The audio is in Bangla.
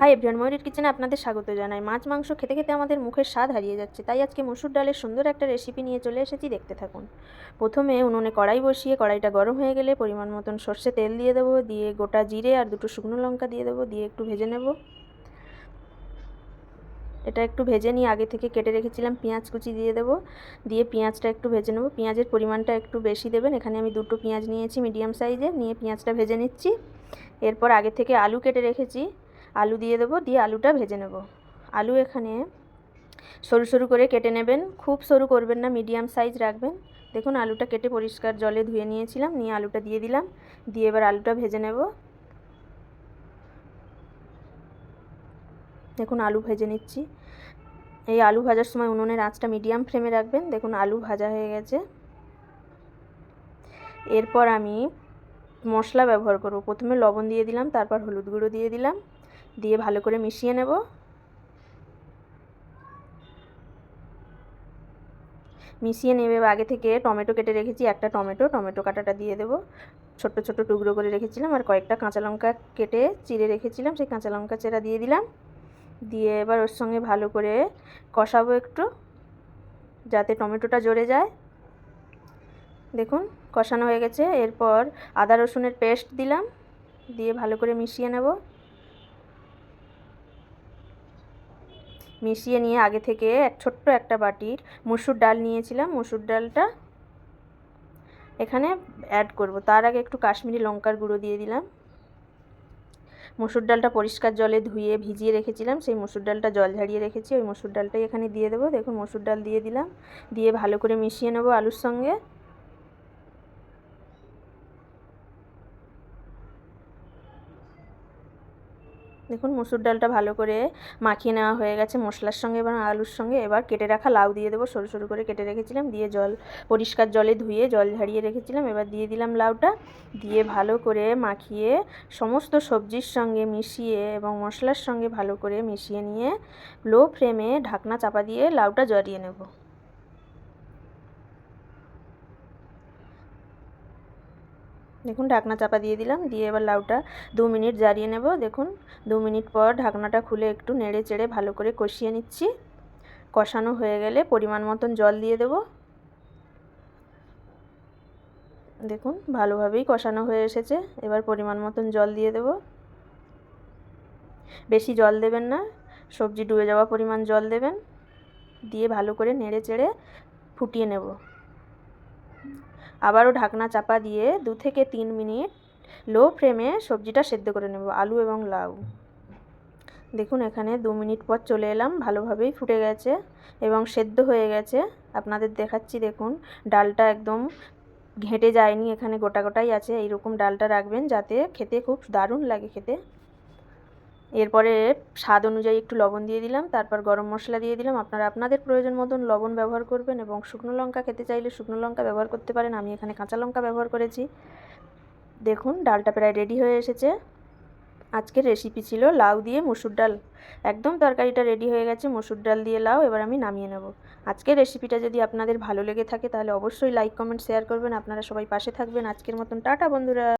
হাই এভরিওয়ান ময়ূরের কিচেনে আপনাদের স্বাগত জানাই। মাছ, মাংস খেতে খেতে আমাদের মুখের স্বাদ হারিয়ে যাচ্ছে। তাই আজকে মসুর ডালের সুন্দর একটা রেসিপি নিয়ে চলে এসেছি, দেখতে থাকুন। প্রথমে উনুনে কড়াই বসিয়ে, কড়াইটা গরম হয়ে গেলে পরিমাণ মতন সর্ষে তেল দিয়ে দেবো, দিয়ে গোটা জিরে আর দুটো শুকনো লঙ্কা দিয়ে দেবো, দিয়ে একটু ভেজে নেব। এটা একটু ভেজে নিয়ে আগে থেকে কেটে রেখেছিলাম, পেঁয়াজ কুচি দিয়ে দেবো। দিয়ে পেঁয়াজটা একটু ভেজে নেব। পেঁয়াজের পরিমাণটা একটু বেশি দেবেন। এখানে আমি দুটো পেঁয়াজ নিয়েছি, মিডিয়াম সাইজের নিয়ে পেঁয়াজটা ভেজে নিচ্ছি। এরপর আগে থেকে আলু কেটে রেখেছি। আলু দিয়ে দেবো, দিয়ে আলুটা ভেজে নেব। আলু এখানে সরু সরু করে কেটে নেবেন, খুব সরু করবেন না, মিডিয়াম সাইজ রাখবেন। দেখুন আলুটা কেটে পরিষ্কার জলে ধুয়ে নিয়েছিলাম, নিয়ে আলুটা দিয়ে দিলাম, দিয়ে এবার আলুটা ভেজে নেব। দেখুন আলু ভেজে নিচ্ছি। এই আলু ভাজার সময় উনুনের আঁচটা মিডিয়াম ফ্লেমে রাখবেন, দেখুন আলু ভাজা হয়ে গেছে। এরপর আমি মশলা ব্যবহার করব। প্রথমে লবণ দিয়ে দিলাম, তারপর হলুদ গুঁড়ো দিয়ে দিলাম। দিয়ে ভালো করে মিশিয়ে নেব। মিশিয়ে নেবে আগে থেকে টমেটো কেটে রেখেছি একটা টমেটো টমেটো কাটাটা দিয়ে দেবো। ছোট্ট ছোট্ট টুকরো করে রেখেছিলাম আর কয়েকটা কাঁচা লঙ্কা কেটে চিড়ে রেখেছিলাম, সেই কাঁচা লঙ্কা চেরা দিয়ে দিলাম। দিয়ে এবার ওর সঙ্গে ভালো করে কষাবো একটু, যাতে টমেটোটা জড়ে যায়। দেখুন, কষানো হয়ে গেছে। এরপর আদা রসুনের পেস্ট দিলাম, দিয়ে ভালো করে মিশিয়ে নেব। মিশিয়ে নিয়ে আগে থেকে এক ছোট্ট একটা বাটির মুসুর ডাল নিয়েছিলাম। মুসুর ডালটা এখানে অ্যাড করব। তার আগে একটু কাশ্মীরি লঙ্কার গুঁড়ো দিয়ে দিলাম। মুসুর ডালটা পরিষ্কার জলে ধুয়ে ভিজিয়ে রেখেছিলাম। সেই মুসুর ডালটা জল ঝাড়িয়ে রেখেছি। ওই মুসুর ডালটাই এখানে দিয়ে দেবো। দেখুন, মুসুর ডাল দিয়ে দিলাম। দিয়ে ভালো করে মিশিয়ে নেব আলুর সঙ্গে। দেখুন, মুসুর ডালটা ভালো করে মাখিয়ে নেওয়া হয়ে গেছে মশলার সঙ্গে এবং আলুর সঙ্গে। এবার কেটে রাখা লাউ দিয়ে দেবো। সরু সরু করে কেটে রেখেছিলাম। দিয়ে জল, পরিষ্কার জলে ধুয়ে জল ঝাড়িয়ে রেখেছিলাম। এবার দিয়ে দিলাম লাউটা। দিয়ে ভালো করে মাখিয়ে সমস্ত সবজির সঙ্গে মিশিয়ে এবং মশলার সঙ্গে ভালো করে মিশিয়ে নিয়ে লো ফ্লেমে ঢাকনা চাপা দিয়ে লাউটা জড়িয়ে নেব। দেখুন, ঢাকনা চাপা দিয়ে দিলাম, দিয়ে এবার লাউটা দু মিনিট জ্বারিয়ে নেব। দেখুন, দু মিনিট পর ঢাকনাটা খুলে একটু নেড়ে চেড়ে ভালো করে কষিয়ে নিচ্ছি। কষানো হয়ে গেলে পরিমাণ মতন জল দিয়ে দেব। দেখুন, ভালোভাবেই কষানো হয়ে এসেছে। এবার পরিমাণ মতন জল দিয়ে দেব। বেশি জল দেবেন না, সবজি ডুবে যাওয়া পরিমাণ জল দেবেন। দিয়ে ভালো করে নেড়ে চেড়ে ফুটিয়ে নেব। আবারও ঢাকনা চাপা দিয়ে দু থেকে তিন মিনিট লো ফ্লেমে সবজিটা সেদ্ধ করে নেব, আলু এবং লাউ। দেখুন, এখানে দু মিনিট পর চলে এলাম, ভালোভাবেই ফুটে গেছে এবং সেদ্ধ হয়ে গেছে। আপনাদের দেখাচ্ছি, দেখুন, ডালটা একদম ঘেঁটে যায়নি, এখানে গোটা গোটাই আছে, এইরকম ডালটা রাখবেন যাতে খেতে খুব দারুণ লাগে খেতে। এরপরে স্বাদ অনুযায়ী একটু লবণ দিয়ে দিলাম, তারপর গরম মশলা দিয়ে দিলাম। আপনারা আপনাদের প্রয়োজন মতন লবণ ব্যবহার করবেন এবং শুকনো লঙ্কা খেতে চাইলে শুকনো লঙ্কা ব্যবহার করতে পারেন। আমি এখানে কাঁচা লঙ্কা ব্যবহার করেছি। দেখুন, ডালটা প্রায় রেডি হয়ে এসেছে। আজকের রেসিপি ছিল লাউ দিয়ে মুসুর ডাল। একদম তরকারিটা রেডি হয়ে গেছে, মুসুর ডাল দিয়ে লাউ, এবার আমি নামিয়ে নেব। আজকের রেসিপিটা যদি আপনাদের ভালো লেগে থাকে, তাহলে অবশ্যই লাইক কমেন্ট শেয়ার করবেন। আপনারা সবাই পাশে থাকবেন। আজকের মতন টাটা বন্ধুরা।